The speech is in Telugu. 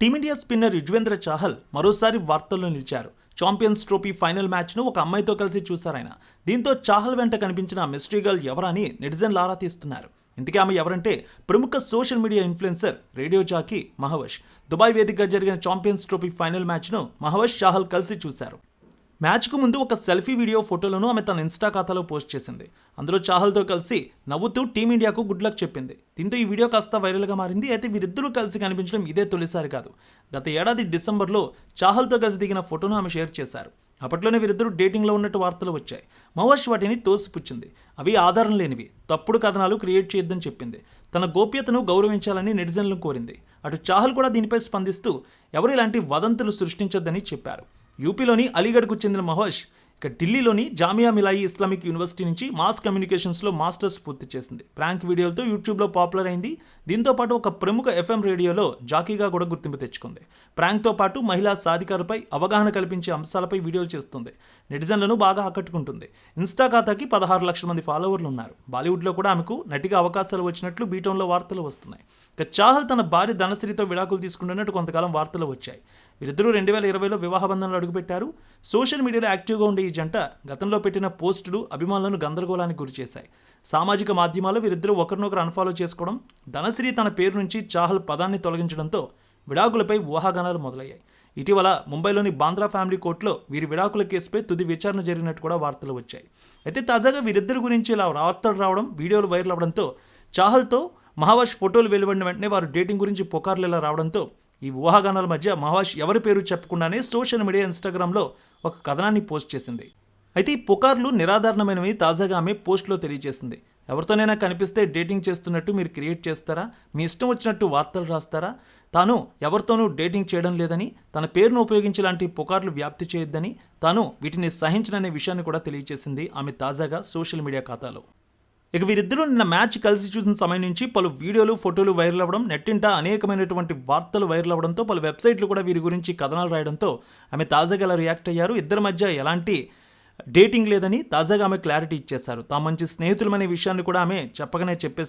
టీమిండియా స్పిన్నర్ యుజ్వేంద్ర చాహల్ మరోసారి వార్తల్లో నిలిచారు. ఛాంపియన్స్ ట్రోఫీ ఫైనల్ మ్యాచ్ను ఒక అమ్మాయితో కలిసి చూశారాయన దీంతో చాహల్ వెంట కనిపించిన మిస్టరీ గర్ల్ ఎవరని నెటిజన్లు ఆరా తీస్తున్నారు. ఇంతకీ ఆమె ఎవరంటే ప్రముఖ social media influencer radio jockey Mahvash. Dubai వేదికగా జరిగిన ఛాంపియన్స్ ట్రోఫీ ఫైనల్ మ్యాచ్ను మహవష్ చాహల్ కలిసి చూశారు. మ్యాచ్కు ముందు ఒక సెల్ఫీ వీడియో ఫోటోలను ఆమె తన ఇన్స్టా ఖాతాలో పోస్ట్ చేసింది. అందులో చాహల్తో కలిసి నవ్వుతూ టీమిండియాకు గుడ్ లక్ చెప్పింది. దీంతో ఈ వీడియో కాస్త వైరల్గా మారింది. అయితే వీరిద్దరూ కలిసి కనిపించడం ఇదే తొలిసారి కాదు. గత ఏడాది డిసెంబర్లో చాహల్తో కలిసి దిగిన ఫోటోను ఆమె షేర్ చేశారు. అప్పట్లోనే వీరిద్దరూ డేటింగ్లో ఉన్నట్టు వార్తలు వచ్చాయి. మహోష్ వాటిని తోసిపుచ్చింది. అవి ఆధారం లేనివి. తప్పుడు కథనాలు క్రియేట్ చేయొద్దని చెప్పింది. తన గోప్యతను గౌరవించాలని నెటిజన్లను కోరింది. అటు చాహల్ కూడా దీనిపై స్పందిస్తూ ఎవరు ఇలాంటి వదంతులు సృష్టించొద్దని చెప్పారు. యూపీలోని అలీగఢ్కు చెందిన మహోష్ ఇక ఢిల్లీలోని జామియా మిలాయి ఇస్లామిక్ యూనివర్సిటీ నుంచి మాస్ కమ్యూనికేషన్స్లో మాస్టర్స్ పూర్తి చేసింది. ప్రాంక్ వీడియోలతో యూట్యూబ్లో పాపులర్ అయింది. దీంతో పాటు ఒక ప్రముఖ ఎఫ్ఎం రేడియోలో జాకీగా కూడా గుర్తింపు తెచ్చుకుంది. ప్రాంక్తో పాటు మహిళా సాధికారపై అవగాహన కల్పించే అంశాలపై వీడియోలు చేస్తుంది. నెటిజన్లను బాగా ఆకట్టుకుంటుంది. ఇన్స్టా ఖాతాకి పదహారు లక్షల మంది ఫాలోవర్లు ఉన్నారు. బాలీవుడ్లో కూడా ఆమెకు నటిగా అవకాశాలు వచ్చినట్లు బీటౌన్లో వార్తలు వస్తున్నాయి. ఇక చాహల్ తన భార్య ధనశ్రీతో విడాకులు తీసుకుంటున్నట్టు కొంతకాలం వార్తలు వచ్చాయి. వీరిద్దరూ రెండు వేల ఇరవైలో వివాహ బంధంలో అడుగుపెట్టారు. సోషల్ మీడియాలో యాక్టివ్గా ఉండే ఈ జంట గతంలో పెట్టిన పోస్టులు అభిమానులను గందరగోళానికి గురిచేశాయి సామాజిక మాధ్యమాల్లో వీరిద్దరూ ఒకరినొకరు అన్ఫాలో చేసుకోవడం ధనశ్రీ తన పేరు నుంచి చాహల్ పదాన్ని తొలగించడంతో విడాకులపై ఊహాగానాలు మొదలయ్యాయి. ఇటీవల ముంబైలోని బాంద్రా ఫ్యామిలీ కోర్టులో వీరి విడాకుల కేసుపై తుది విచారణ జరిగినట్టు కూడా వార్తలు వచ్చాయి. అయితే తాజాగా వీరిద్దరి గురించి ఇలా వార్తలు రావడం వీడియోలు వైరల్ అవడంతో చాహల్తో మహావాష్ ఫోటోలు వెలువడిన వెంటనే వారు డేటింగ్ గురించి పుకార్లు ఇలా రావడంతో ఈ ఊహాగానాల మధ్య మహావాష్ ఎవరి పేరు చెప్పకుండానే సోషల్ మీడియా ఇన్స్టాగ్రామ్లో ఒక కథనాన్ని పోస్ట్ చేసింది. అయితే ఈ పుకార్లు నిరాధారణమైనవి తాజాగా ఆమె పోస్ట్లో తెలియజేసింది. ఎవరితోనైనా కనిపిస్తే డేటింగ్ చేస్తున్నట్టు మీరు క్రియేట్ చేస్తారా? మీ ఇష్టం వచ్చినట్టు వార్తలు రాస్తారా? తాను ఎవరితోనూ డేటింగ్ చేయడం లేదని తన పేరును ఉపయోగించి లాంటి పుకార్లు వ్యాప్తి చేయొద్దని తాను వీటిని సహించననే విషయాన్ని కూడా తెలియజేసింది ఆమె తాజాగా సోషల్ మీడియా ఖాతాలో. ఇక వీరిద్దరూ నిన్న మ్యాచ్ కలిసి చూసిన సమయం నుంచి పలు వీడియోలు ఫోటోలు వైరల్ అవ్వడం నెట్టింట అనేకమైనటువంటి వార్తలు వైరల్ అవ్వడంతో పలు వెబ్సైట్లు కూడా వీరి గురించి కథనాలు రాయడంతో ఆమె తాజాగా అలా రియాక్ట్ అయ్యారు ఇద్దరి మధ్య ఎలాంటి డేటింగ్ లేదని తాజాగా ఆమె క్లారిటీ ఇచ్చేశారు. తాము మంచి స్నేహితులమనే విషయాన్ని కూడా ఆమె చెప్పగానే చెప్పేసి